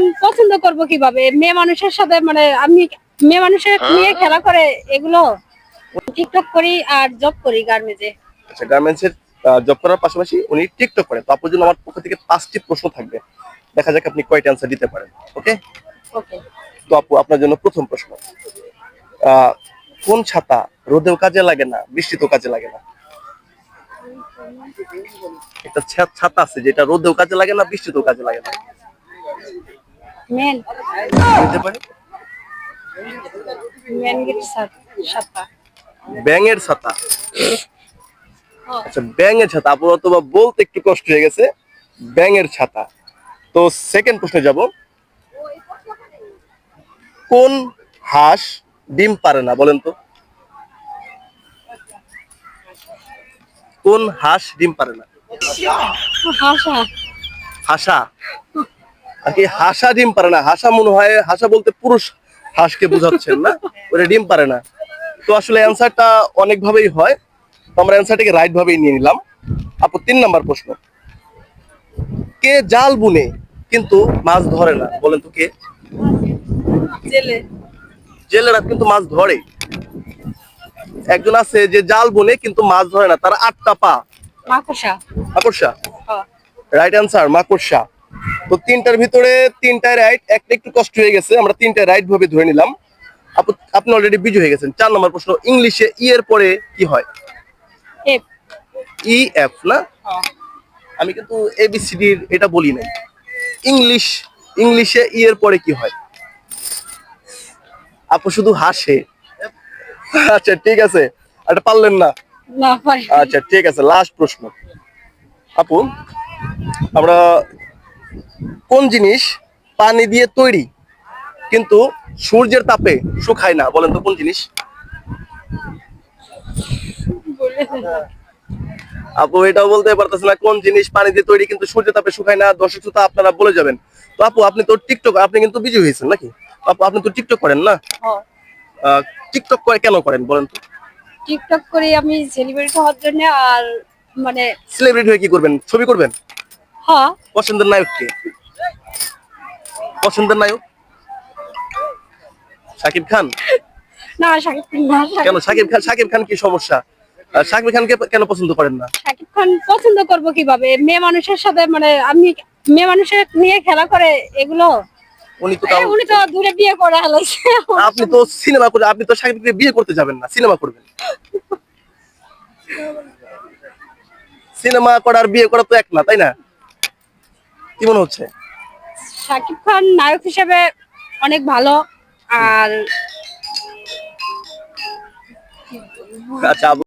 খান পছন্দ করব কীভাবে? মেয়ে মানুষের সাথে মানে আমি মেয়ে মানুষের নিয়ে খেলা করে এগুলো টিকটক করি আর জব করি গার্মেন্টে আচ্ছা গার্মেন্টস এর জব করার পাশাপাশি উনি টিকটক করেন। তো আপনার জন্য আমার পক্ষ থেকে পাঁচটি প্রশ্ন থাকবে। দেখা যাক আপনি কয়টা অ্যান্সার দিতে পারেন ওকে ওকে তো আপু আপনার জন্য প্রথম প্রশ্ন। কোন ছাতা রোদেও কাজে লাগে না বৃষ্টিতেও কাজে লাগে না? একটা ছাতা আছে যেটা রোদেও কাজে লাগে না বৃষ্টিতেও কাজে লাগে না। মেন বুঝতে পারে? গেট ব্যাঙের ছাতা। আচ্ছা ব্যাঙের ছাতা। আপু অথবা বলতে একটু কষ্ট হয়ে গেছে। ব্যাঙের ছাতা। তো সেকেন্ড প্রশ্নে যাব। কোন হাঁস ডিম পারে না বলেন তো? কোন হাঁস ডিম পারে না? হাসা। হাসা। আর কি হাসা ডিম পারে না। হাসা মনে হয় হাসা বলতে পুরুষ হাঁসকে বোঝাচ্ছেন না ওটা ডিম পারে না। তো আসলে অ্যান্সারটা অনেক ভাবেই হয়। তো আমরা অ্যান্সারটাকে রাইট ভাবেই নিয়ে নিলাম। আপু তিন নাম্বার প্রশ্ন। কে জাল বুনে কিন্তু মাছ ধরে না? বলেন তো কে? জেলে। জেলেরা কিন্তু মাছ ধরে। একজন আছে যে জাল বুনে কিন্তু মাছ ধরে না। তার আটটা পা। মাকড়সা। মাকড়সা? হ্যাঁ। রাইট অ্যান্সার মাকড়সা। তো তিনটার ভিতরে তিনটায় রাইট একটা একটু কষ্ট হয়ে গেছে আমরা তিনটা রাইট ভাবে ধরে নিলাম। আপু আপনি অলরেডি বিজয় হয়ে গেছেন। চার নম্বর প্রশ্ন ইংলিশে ই এর পরে কি হয়? ই এফ না? আমি কিন্তু এবিসিডির এটা বলি নাই। ইংলিশ ইংলিশে ই এর পরে কি হয়? আপু শুধু হাসে। আচ্ছা ঠিক আছে। এটা পারলেন না? আচ্ছা ঠিক আছে লাস্ট প্রশ্ন। আপু আমরা কোন জিনিস পানি দিয়ে তৈরি কিন্তু সূর্যের তাপে শুকায় না? বলেন তো কোন জিনিস? আপু এটাও বলতে পারতেছে না কোন জিনিস পানি দিয়ে তৈরি কিন্তু সূর্যের তাপে শুকায় না। দর্শক শ্রোতা আপনারা বলে যাবেন। তো আপু আপনি তো টিকটক আপনি কিন্তু বিজয় হয়েছেন নাকি? আপু আপনি তো টিকটক করেন না? হ্যাঁ। টিকটক করে কেন করেন বলেন তো? টিকটক করে আমি সেলিব্রিটি হওয়ার জন্য আর মানে সেলিব্রিটি হয়ে কি করবেন? ছবি করবেন? হ্যাঁ। পছন্দের নায়ক কে? পছন্দের নায়ক? শাকিব খান? না শাকিব খান না কেন? শাকিব খান শাকিব খান কি সমস্যা? শাকিব খানকে কেন পছন্দ করেন না? শাকিব খান পছন্দ করব কীভাবে? মেয়ে মানুষের সাথে মানে আমি মেয়ে মানুষের নিয়ে খেলা করে এগুলো? উনি তো উনি তো দূরে বিয়ে করে হেলাইছে আপনি তো সিনেমা করে আপনি তো শাকিবকে বিয়ে করতে যাবেন না সিনেমা করবেন। সিনেমা করার বিয়ে করা তো এক না তাই না? কি মনে হচ্ছে? শাকিব খান নায়ক হিসেবে অনেক ভালো আর আচ্ছা